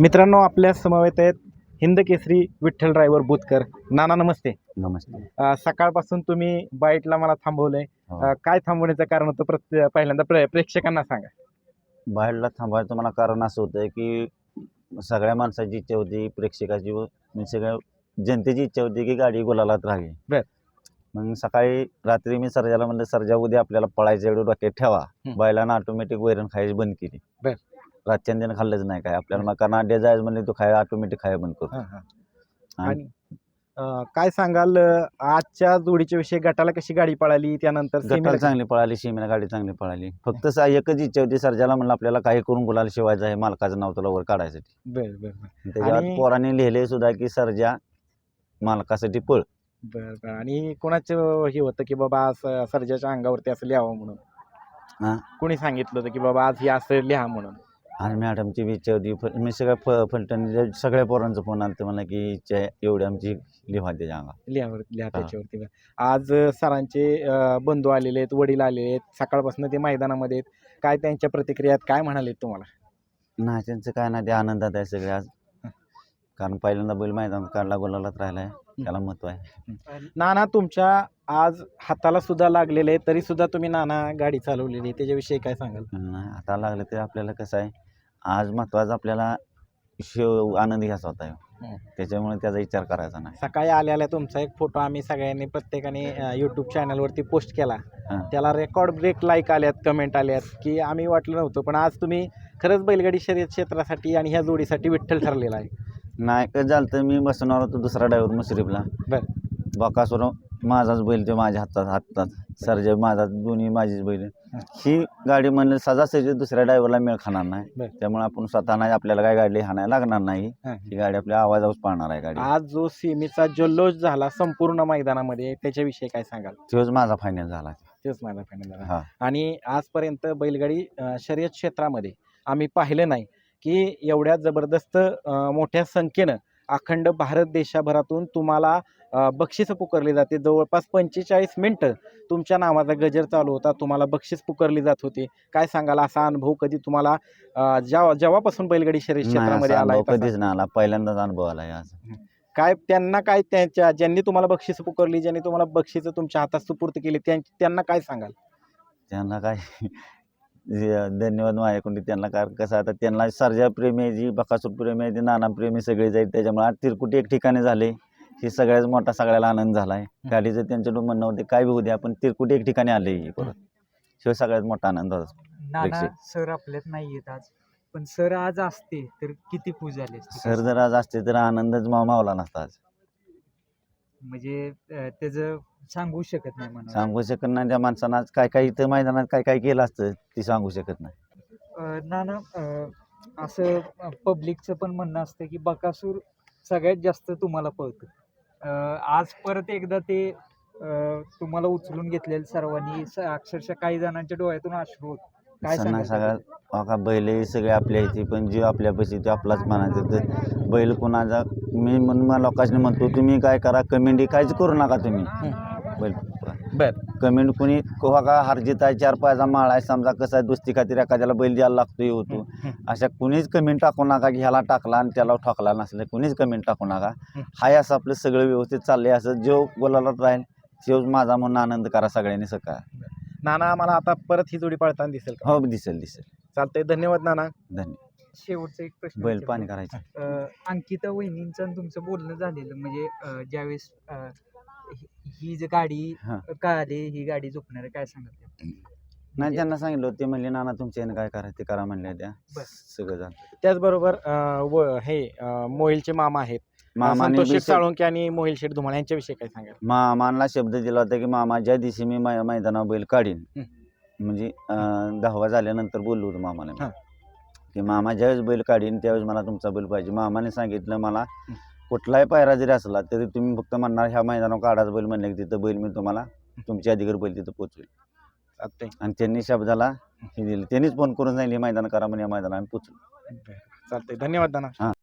मित्रांनो आपल्या समवेत आहेत हिंद केसरी विठ्ठल ड्रायव्हर बुतकर. नाना नमस्ते. नमस्ते. अ, सकाळपासून तुम्ही बाईटला मला थांबवलंय. हो. अ, काय थांबवण्याचं कारण होतं? प्रत्ये पहिल्यांदा प्रे- प्रेक्षकांना सांगा. बाहेरला थांबायचं मला कारण असं होतं की सगळ्या माणसाची इच्छा होती प्रेक्षकाची व म्हणजे सगळ्या जनतेची इच्छा होती की गाडी गुलालात राहावी. बर. मग सकाळी रात्री मी सर्जाला म्हणलं सर्जा उद्या आपल्याला पळायचं एवढं डोक्यात ठेवा. हं. बैलानं ऑटोमॅटिक वैरण खायची बंद केली. बर. रातच्या दिन खाल्लंच नाही काय. आपल्याला मग कारण अड्ड्या जायचं म्हणले तो खाय ऑटोमॅटिक खाय बंद करतो हा, हा. आणि आणि अ, काय सांगाल अ, आजच्या जोडीच्या विषयी गटाला कशी गाडी पळाली त्यानंतर गटाला सेमीला चांगली पळाली शिमीला गाडी चांगली पळाली. फक्त सा- एकच इच्छा होती सर्जाला म्हणलं आपल्याला काही करून गुलाल शिवायचं आहे मालकाचं नाव तुला वर काढायसाठी. बर बर बर. त्याच्यावर आणि- पोराने लिहिले सुद्धा की सर्जा मालकासाठी पळ. बर बर. आणि कोणाचं हे होतं की बाबा आज सर्जाच्या अंगावरती असं लिहावं म्हणून? हा. कोणी सांगितलं होतं की बाबा आज हे असं लिहा म्हणून? आणि मॅडमची बी इच्छा होती. मी सगळ्या फ फलटण सगळ्या पोरांचा फोन आला मला की इच्छा आहे एवढी आमची लिहा त्याच्या अंगा लिहावर लिहा हा. त्याच्यावरती बरं. आज अ, सरांचे अ, बंधू आलेले आहेत वडील आलेले आहेत. सकाळपासून ते मैदानामध्ये आहेत. काय त्यांच्या प्रतिक्रिया आहेत काय म्हणाले तुम्हाला? नाही त्यांचं काय नाही ते आनंदात आहे सगळे आज. कारण पहिल्यांदा बैल मैदानात काढला गोलालाच राहिला आहे त्याला महत्त्व आहे. नाना तुमच्या आज हाताला सुद्धा लागलेले आहे तरी सुद्धा तुम्ही नाना गाडी चालवलेली आहे. त्याच्याविषयी काय सांगाल? नाही आता लागलं ते आपल्याला कसं आहे आज महत्वाचं आपल्याला शिव आनंद घ्यायचा होता ह्यो. त्याच्यामुळे त्याचा विचार करायचा नाही सकाळी आलेला तुमचा एक फोटो आम्ही सगळ्यांनी प्रत्येकाने यूट्यूब चॅनलवरती पोस्ट केला हां. त्याला रेकॉर्ड ब्रेक लाईक आल्यात कमेंट आल्यात की आम्ही वाटलं नव्हतं पण आज तुम्ही खरंच बैलगाडी शर्यत क्षेत्रासाठी आणि ह्या जोडीसाठी विठ्ठल ठरलेला आहे नाही कसं झालं तर मी बसणार होतो दुसरा ड्रायव्हर मुश्रीफला बरं. बकासूर माझाच बैल ते माझ्या हातात हातात. सरजे माझा दोन्ही माझीच बैल. हं. ही गाडी म्हणलं सजासजी दुसऱ्या ड्रायव्हरला मेळ खाणार नाही. बरं. त्यामुळे आपण स्वतः नाही आपल्याला काय गाडी हाणायला लागणार नाही. हां. गाडी आपल्या आवाजावर पाळणार आहे गाडी. आज जो सीमेचा जल्लोष झाला संपूर्ण मैदानामध्ये त्याच्याविषयी काय सांगाल? तोच माझा फायनल झाला. तेच माझा फायनल झाला. हा. आणि आजपर्यंत बैलगाडी अ, शर्यत क्षेत्रामध्ये आम्ही पाहिलं नाही की एवढ्या जबरदस्त अ, मोठ्या संख्येनं अखंड भारत देशाभरातून तुम्हाला बक्षिसं पुकारली जाते. जवळपास पंचेचाळीस मिनटं तुमच्या नावाचा गजर चालू होता. तुम्हाला बक्षीस पुकारली जात होती. काय सांगाल? असा अनुभव कधी तुम्हाला जेव्हा जेव्हापासून बैलगाडी नाही, क्षेत्रामध्ये आला कधीच नाही आला. पहिल्यांदाच अनुभव आला काय त्यांना काय त्यांच्या ज्यांनी तुम्हाला बक्षीस पुकारली ज्यांनी तुम्हाला बक्षिसं तुमच्या हातात सुपूर्त केली त्यां- त्यांना काय सांगाल? त्यांना काय? धन्यवाद माझ्याकडून त्यांना कारण कसं आता त्यांना सर्जा प्रेमी जी बकासूर प्रेमी आहे नाना प्रेमी सगळे जाईल. त्याच्यामुळे आज तिरकुटी एक ठिकाणी झाले. हे सगळ्यात मोठा सगळ्याला आनंद झाला आहे गाडीचं त्यांच्याकडून म्हणणं होते काय बी दे आपण तिरकुटी एक ठिकाणी आले परत. शिवाय सगळ्यात मोठा आनंद होता. नाना. सर आपल्यात नाही येत आज. पण सर आज असते तर किती खुश झाले असते? सर जर आज असते तर आनंदच मा- मावला नसता आज. म्हणजे अं, त्याचं सांगू शकत नाही म्हणून सांगू शकत नाही. त्या माणसानं आज काय काय इथं मैदानात काय काय केलं असतं ती सांगू शकत नाही. अं, नाना अं, असं पब्लिकचं पण म्हणणं असतं की बकासूर सगळ्यात जास्त तुम्हाला पळतं. आज परत एकदा ते तुम्हाला उचलून घेतलेलं सर्वांनी अक्षरशः काही जणांच्या डोळ्यातून अश्रू होत. काय सांगाल सगळ्यात का बैल हे सगळे आपल्या इथे पण जीव आपल्यापाशी तो आपलाच म्हणायचं तर बैल कोणाचा मी म्हणून मला लोकांनी म्हणतो तुम्ही काय करा कमेंट काहीच करू नका तुम्ही. बैल बर. कमेंट कोणी कोहा का हरजित आहे चार पायचा माळ आहे समजा कसं आहे दोस्ती खातीर एखाद्याला बैल द्यायला लागतो हे होतो. अशा कुणीच कमेंट टाकू नका की ह्याला टाकला आणि त्याला ठोकला नसलं. कुणीच कमेंट टाकू नका. हं. हाय असं आपलं सगळं व्यवस्थित चाललंय. असं जो बोलायला राहील तोच माझा म्हणून आनंद करा सगळ्यांनी सकाळ. नाना आम्हाला आता परत ही जोडी पळताना दिसेल का? हो दिसेल दिसेल. चालतंय. धन्यवाद नाना. धन्यवाद शेवटचा एक प्रश्न बैल विचारतो. पाणी करायचं अ, अंकिता वहिनींचं आणि तुमचं बोलणं झालेलं. म्हणजे अ, ज्यावेळेस अ, ही- जी गाडी हां. का आली ही गाडी झोपणार आहे, काय सांगत नाही त्यांना सांगितलं होतं, ते म्हणले नाना तुमच्या यानं काय करा ते करा म्हणले त्या बर. सगळं झालं त्याचबरोबर अं, व हे अं, मोहिलचे मामा आहेत मामाने संतोष बी शेठ साळुंके आणि मोहिल शेठ धुमाळ यांच्याविषयी काय सांगाल मामाला शब्द दिला होता की मामा ज्या दिवशी मी मै- मैदानावर बैल काढीन हं. म्हणजे अं, दहावा झाल्यानंतर बोललो होतो मामाला मी. हां. की मामा ज्यावेळेस बैल काढीन त्यावेळेस मला तुमचा बैल पाहिजे मामाने सांगितलं मला हं. कुठलाही पायरा जरी असला तरी तुम्ही फक्त म्हणणार ह्या मैदानावर काढाच बैल म्हणले की तिथं बैल मी तुम्हाला तुमच्या अधिकार बैल तिथं पोचवेल. चालतंय आणि त्यांनी शब्दाला हे दिलं. त्यांनीच फोन करून सांगितले मैदान करा म्हणजे या मैदानात पोचलो. चालतंय. धन्यवाद नाना